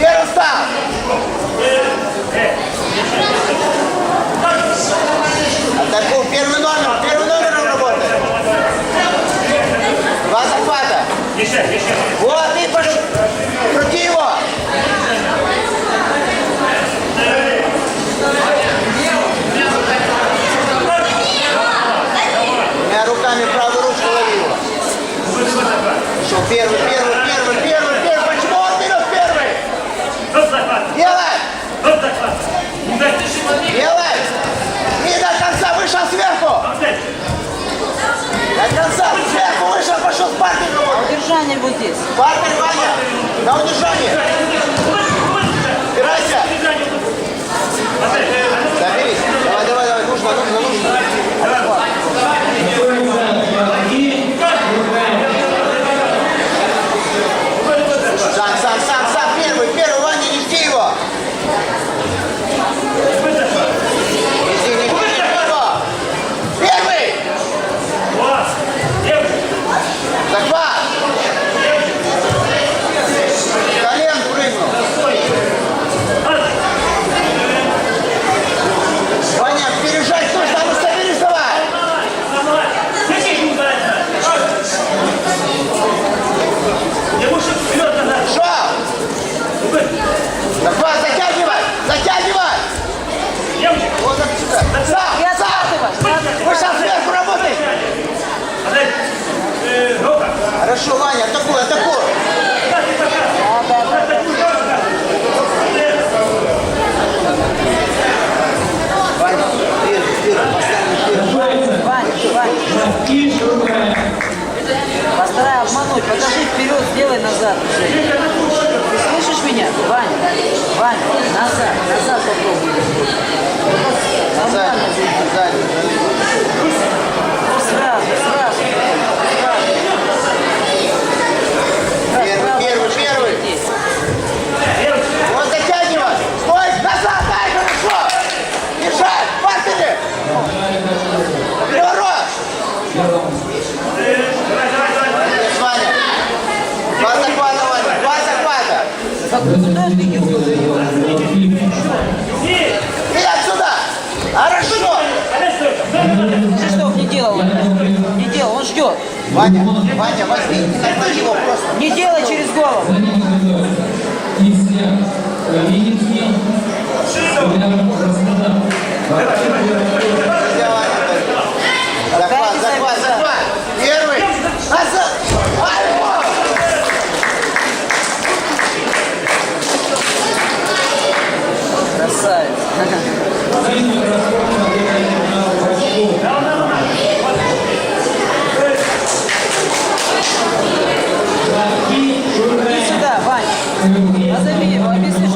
Вера встал! Атаку. Первый номер. Первый номер он работает. Два захвата. Вот, и пошли. Крути его. первый. здесь. Партия, партия! На удержание! назад, Ты слышишь меня? Ваня, Ваня, назад. Иди отсюда! Хорошо! Ты что не делал? Не делал, он ждет. Ваня, Ваня, возьми, кольцо его просто. Не делай через голову. 歳